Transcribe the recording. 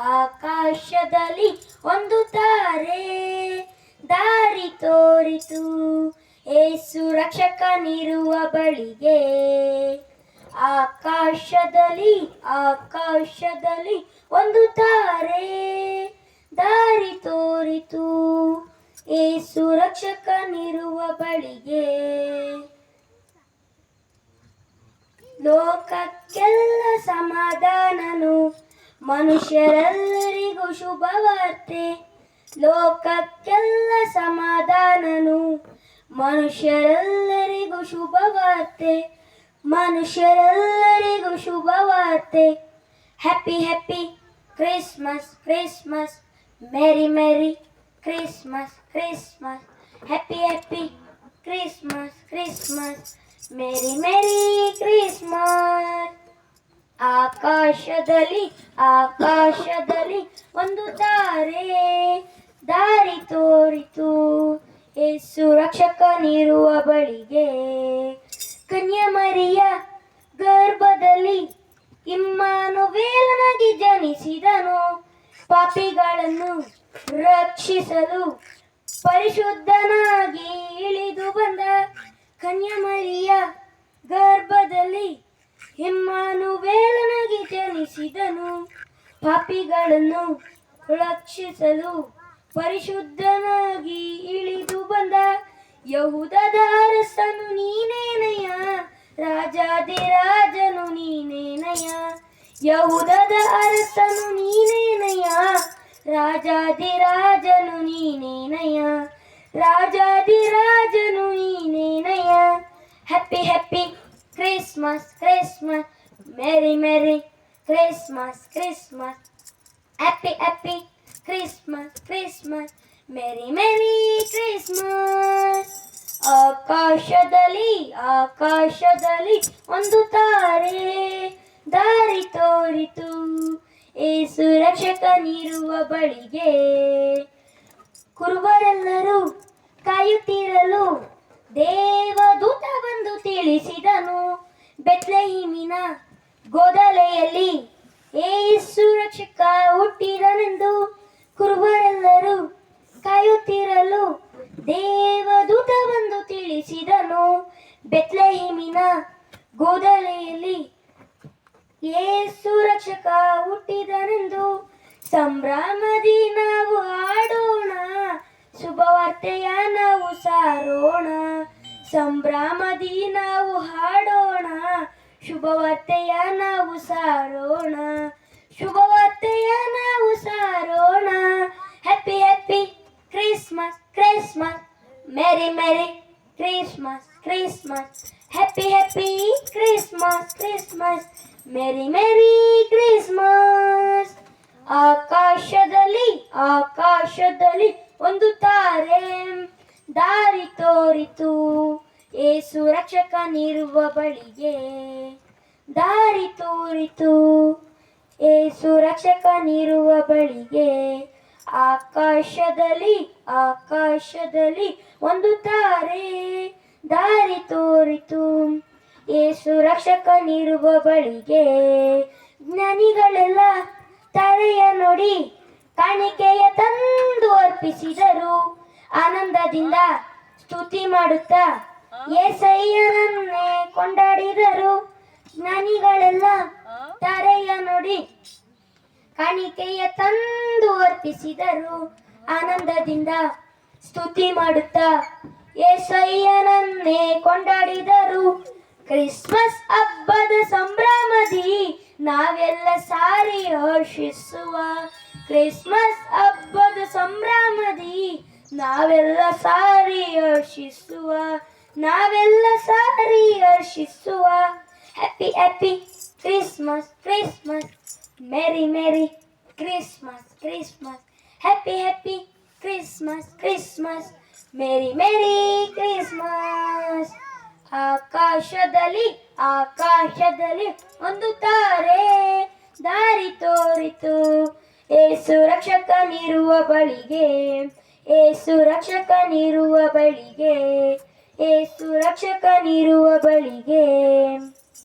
ಆಕಾಶದಲ್ಲಿ ಒಂದು ತಾರೆ ದಾರಿ ತೋರಿತು. ಏಸು ರಕ್ಷಕನಿರುವ ಬಳಿಗೆ. ಆಕಾಶದಲ್ಲಿ ಆಕಾಶದಲ್ಲಿ ಒಂದು ತಾರೆ ದಾರಿ ತೋರಿತು. ಏಸು ರಕ್ಷಕನಿರುವ ಬಳಿಗೆ. ಲೋಕಕ್ಕೆಲ್ಲ ಸಮಾಧಾನನು. ಮನುಷ್ಯರೆಲ್ಲರಿಗೂ ಶುಭವಾರ್ತೆ. ಲೋಕಕ್ಕೆಲ್ಲ ಸಮಾಧಾನನು. ಮನುಷ್ಯರೆಲ್ಲರಿಗೂ ಶುಭವಾರ್ತೆ. ಮನುಷ್ಯರೆಲ್ಲರಿಗೂ ಶುಭವಾರ್ತೆ. Happy happy Christmas Christmas merry merry Christmas Christmas happy happy Christmas Christmas merry merry Christmas ಆಕಾಶದಲ್ಲಿ ಆಕಾಶದಲ್ಲಿ ಒಂದು ತಾರೆ ದಾರಿ ತೋರಿತು. ಏಸು ರಕ್ಷಕನಿರುವ ಬಳಿಗೆ ಕನ್ಯಮರಿಯ ಗರ್ಭದಲ್ಲಿ ಇಮ್ಮಾನುವೇಲನಾಗಿ ಜನಿಸಿದನು. ಪಾಪಿಗಳನ್ನು ರಕ್ಷಿಸಲು ಪರಿಶುದ್ಧನಾಗಿ ಇಳಿದು ಬಂದ ಕನ್ಯಮರಿಯ ಗರ್ಭದಲ್ಲಿ ಹಿಮ್ಮಾನುವೇಲನಾಗಿ ಜನಿಸಿದನು ಪಾಪಿಗಳನ್ನು ರಕ್ಷಿಸಲು ಪರಿಶುದ್ಧನಾಗಿ ಇಳಿದು ಬಂದ ಯಹೂದದ ಅರಸನು ನೀನೇನಯ್ಯ ರಾಜಾದಿರಾಜನು ನೀನೇನಯ್ಯ ಯಹೂದದ ಅರಸನು ನೀನೇನಯ್ಯ ರಾಜಾದಿರಾಜನು ನೀನೇನಯ್ಯ ರಾಜಾದಿರಾಜನು ನೀನೇನಯ happy happy Christmas Christmas. Merry merry. Christmas Christmas happy happy Christmas Christmas merry merry Christmas ಆಕಾಶದಲ್ಲಿ ಆಕಾಶದಲ್ಲಿ ಒಂದು ತಾರೆ, ದಾರಿ ತೋರಿತು. ಏಸು ರಕ್ಷಕನಿರುವ ಬಳಿಗೆ ಕುರುಬರೆಲ್ಲರೂ ಕಾಯುತ್ತಿರಲು ದೇವದೂತ ಬಂದು ತಿಳಿಸಿದನು. ಬೆತ್ಲೆಹಿಮಿನ ಗೋದಲೆಯಲ್ಲಿ ಏಸು ರಕ್ಷಕ ಹುಟ್ಟಿದನೆಂದು ಕುರುಬರೆಲ್ಲರೂ ಕಾಯುತ್ತಿರಲು ದೇವದೂತ ಬಂದು ತಿಳಿಸಿದನು. ಬೆತ್ಲೆಹಿಮಿನ ಗೋದಲೆಯಲ್ಲಿ ಏಸು ರಕ್ಷಕ ಹುಟ್ಟಿದನೆಂದು ಸಂಭ್ರಮದಿ ನಾವು ಆಡೋಣ ಶುಭವಾರ್ತೆಯ ನಾವು ಸಾರೋಣ. ಸಂಭ್ರಮದಿ ನಾವು ಹಾಡೋಣ. ಶುಭವಾರ್ತೆಯ ನಾವು ಸಾರೋಣ. ಶುಭವಾರ್ತೆಯ ನಾವು ಸಾರೋಣ. Happy happy Christmas Christmas merry merry Christmas Christmas happy happy Christmas Christmas merry merry Christmas ಆಕಾಶದಲ್ಲಿ ಆಕಾಶದಲ್ಲಿ ಒಂದು ತಾರೆ ದಾರಿ ತೋರಿತು. ಏಸು ರಕ್ಷಕನಿರುವ ಬಳಿಗೆ ದಾರಿ ತೋರಿತು. ಏಸು ರಕ್ಷಕನಿರುವ ಬಳಿಗೆ ಆಕಾಶದಲ್ಲಿ ಆಕಾಶದಲ್ಲಿ ಒಂದು ತಾರೆ ದಾರಿ ತೋರಿತು. ಏಸು ರಕ್ಷಕನಿರುವ ಬಳಿಗೆ ಜ್ಞಾನಿಗಳೆಲ್ಲ ತಲೆಯ ನೋಡಿ ಕಾಣಿಕೆಯ ತಂದು ಅರ್ಪಿಸಿದರು. ಆನಂದದಿಂದ ಸ್ತುತಿ ಮಾಡುತ್ತಾ ಏಸಯ್ಯನನ್ನೇ ಕೊಂಡಾಡಿದರು. ಜ್ಞಾನಿಗಳೆಲ್ಲ ತಾರೆಯ ನೋಡಿ ಕಾಣಿಕೆಯ ತಂದು ಅರ್ಪಿಸಿದರು. ಆನಂದದಿಂದ ಸ್ತುತಿ ಮಾಡುತ್ತಾ ಏಸಯ್ಯನನ್ನೇ ಕೊಂಡಾಡಿದರು. ಕ್ರಿಸ್ಮಸ್ ಹಬ್ಬದ ಸಂಭ್ರಮದಿ ನಾವೆಲ್ಲ ಸಾರಿ ಹರ್ಷಿಸುವ ಕ್ರಿಸ್ಮಸ್ ಹಬ್ಬದ ಸಂಭ್ರಮದಿ ನಾವೆಲ್ಲ ಸಾರಿ ಹರ್ಷಿಸುವ ನಾವೆಲ್ಲ ಸಾರಿ ಹರ್ಷಿಸುವ happy happy Christmas Christmas merry merry Christmas Christmas happy happy Christmas Christmas merry merry Christmas ಆಕಾಶದಲ್ಲಿ ಆಕಾಶದಲ್ಲಿ ಒಂದು ತಾರೆ ದಾರಿ ತೋರಿತು. ಏಸು ರಕ್ಷಕನಿರುವ ಬಳಿಗೆ, ಏಸು ರಕ್ಷಕನಿರುವ ಬಳಿಗೆ. ಏಸು ರಕ್ಷಕನಿರುವ ಬಳಿಗೆ.